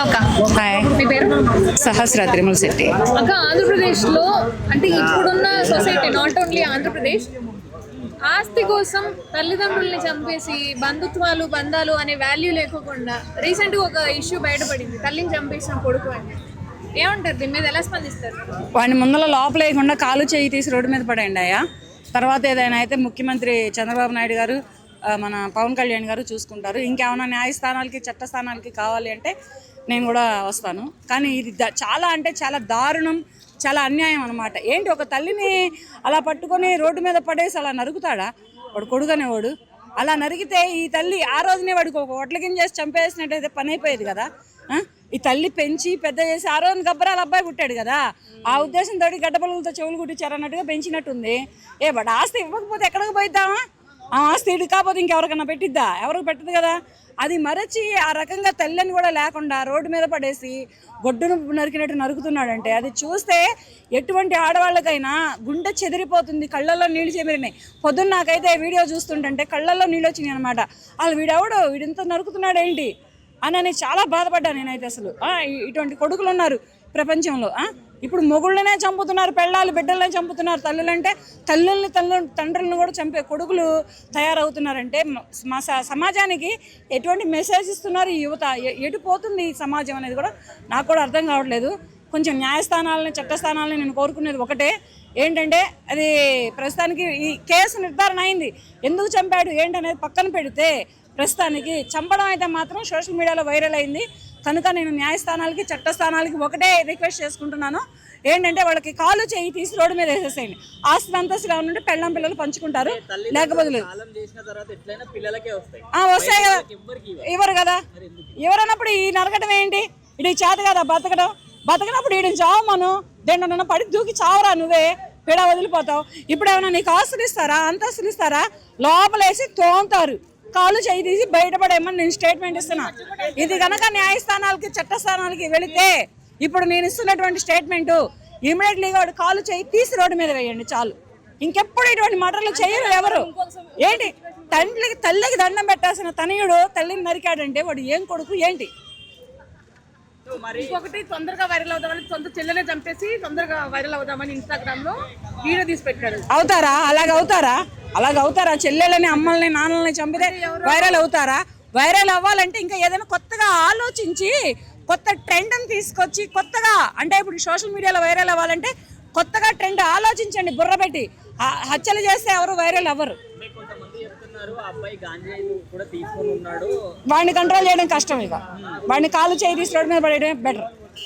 Hello అక్క hi మీ పేరు? సహస్ర తిరుమల శెట్టి అక్క ఆంధ్రప్రదేశ్లో అంటే ఇప్పుడున్న సొసైటీ నాట్ ఓన్లీ ఆంధ్రప్రదేశ్ ఆస్తి కోసం తల్లిదండ్రుల్ని చంపేసి బంధుత్వాలు బంధాలు అనే వాల్యూ లేకోకుండా రీసెంట్గా ఒక ఇష్యూ బయటపడింది. తల్లిని చంపేసిన కొడుకు అని. ఏమంటారు? దీని మీద ఎలా స్పందిస్తారు? వాడిని ముందర లోపలేయకుండా కాలు చేయి తీసి రోడ్డు మీద పడేయండి అయ్యా. తర్వాత ఏదైనా అయితే ముఖ్యమంత్రి చంద్రబాబు నాయుడు గారు మన పవన్ కళ్యాణ్ గారు చూసుకుంటారు. ఇంకేమైనా న్యాయస్థానాలకి చట్టస్థానాలకి కావాలి అంటే నేను కూడా వస్తాను. కానీ ఇది చాలా అంటే చాలా దారుణం చాలా అన్యాయం అనమాట ఏంటి ఒక తల్లిని అలా పట్టుకొని రోడ్డు మీద పడేసి అలా నరుకుతాడా? వాడు కొడుకనేవాడు అలా నరికితే ఈ తల్లి ఆ రోజునే వాడికి ఒక ఒట్ల గింజ చేసి చంపేసినట్టయితే పని అయిపోయేది కదా? ఈ తల్లి పెంచి పెద్ద చేసి ఆ రోజున గబ్బరాల అబ్బాయి పుట్టాడు కదా? ఆ ఉద్దేశంతో గడ్డపలులతో చెవులు కుట్టించారు అన్నట్టుగా పెంచినట్టుంది. ఏ వాడు ఆస్తి ఇవ్వకపోతే ఎక్కడికి పోయిద్దామా ఆ ఆస్తి ఇటు కాకపోతే ఇంకెవరికన్నా పెట్టిద్దా? ఎవరికి పెట్టదు కదా? అది మరచి ఆ రకంగా తల్లిని కూడా లేకుండా రోడ్డు మీద పడేసి గొడ్డును నరికినట్టు నరుకుతున్నాడంటే అది చూస్తే ఎటువంటి ఆడవాళ్ళకైనా గుండె చెదిరిపోతుంది కళ్ళల్లో నీళ్ళు చెమిరినాయి. పొద్దున్న నాకైతే వీడియో చూస్తుంటే కళ్ళల్లో నీళ్ళు వచ్చినాయి అనమాట వాళ్ళు వీడెవడు? వీడింత నరుకుతున్నాడు ఏంటి అని అని చాలా బాధపడ్డా నేనైతే అసలు. ఇటువంటి కొడుకులు ఉన్నారు ప్రపంచంలో. ఇప్పుడు మొగుళ్ళనే చంపుతున్నారు పెళ్ళాలు బిడ్డలనే చంపుతున్నారు తల్లులంటే తల్లుల్ని తల్లు తండ్రులను కూడా చంపే కొడుకులు తయారవుతున్నారంటే మా సమాజానికి ఎటువంటి మెసేజ్ ఇస్తున్నారు యువత? ఎటు పోతుంది ఈ సమాజం అనేది కూడా నాకు కూడా అర్థం కావట్లేదు. కొంచెం న్యాయస్థానాలని చట్టస్థానాలని నేను కోరుకునేది ఒకటే. ఏంటంటే అది ప్రస్తుతానికి ఈ కేసు నిర్ధారణ అయింది. ఎందుకు చంపాడు ఏంటనేది పక్కన పెడితే ప్రస్తుతానికి చంపడం అయితే మాత్రం సోషల్ మీడియాలో వైరల్ అయింది. కనుక నేను న్యాయస్థానాలకి చట్టస్థానాలకి ఒకటే రిక్వెస్ట్ చేసుకుంటున్నాను. ఏంటంటే వాళ్ళకి కాలు చేయి తీసి రోడ్డు మీద వేసేసేయండి. ఆస్తి అంతస్తుగా ఉంటే పెళ్ళం పిల్లలు పంచుకుంటారు. లేకపోతే వస్తాయి. కదా. ఇవ్వరు. కదా. ఎవరన్నప్పుడు ఈ నరకటం ఏంటి? ఇది చేత కదా బతకడం? బతకనప్పుడు వీడిని చావు మనం. దేంట్లో పడి దూకి చావరా నువ్వే? పీడ వదిలిపోతావు. ఇప్పుడు ఏమైనా నీకు ఆస్తులు ఇస్తారా? అంతస్తులు ఇస్తారా? లోపలేసి తోముతారు. కాలు చేయి తీసి బయటపడేమని నేను స్టేట్మెంట్ ఇస్తున్నా. ఇది కనుక న్యాయస్థానాలకి చట్టస్థానాలకి వెళితే ఇప్పుడు నేను ఇస్తున్నటువంటి స్టేట్మెంట్ ఇమీడియట్లీ వాడు కాలు చేయి తీసి రోడ్డు మీద వేయండి చాలు. ఇంకెప్పుడు ఇటువంటి మటర్లు చేయరు ఎవరు? ఏంటి? తండ్రికి తల్లికి దండం పెట్టాల్సిన తనయుడు తల్లిని నరికాడంటే వాడు ఏం కొడుకు? ఏంటి? ఇంకొకటి తొందరగా వైరల్ అవుదామని సొంత చెల్లెనే చంపేసి తొందరగా వైరల్ అవుదామని ఇన్స్టాగ్రామ్లో వీడియో తీసి పెట్టాడు అవుతారా? అలాగ అవుతారా? అలాగ అవుతారా? చెల్లెలని అమ్మల్ని నాన్నల్ని చంపితే వైరల్ అవుతారా? వైరల్ అవ్వాలంటే ఇంకా ఏదైనా కొత్తగా ఆలోచించి కొత్త ట్రెండ్ని తీసుకొచ్చి కొత్తగా అంటే ఇప్పుడు సోషల్ మీడియాలో వైరల్ అవ్వాలంటే కొత్తగా ట్రెండ్ ఆలోచించండి బుర్ర పెట్టి. ఆ హత్యలు చేస్తే ఎవరు వైరల్ అవ్వరు. వాడిని కంట్రోల్ చేయడం కష్టం ఇక. వాడిని కాలు చేయి తీసి రోడ్డు మీద పడేయడమే బెటర్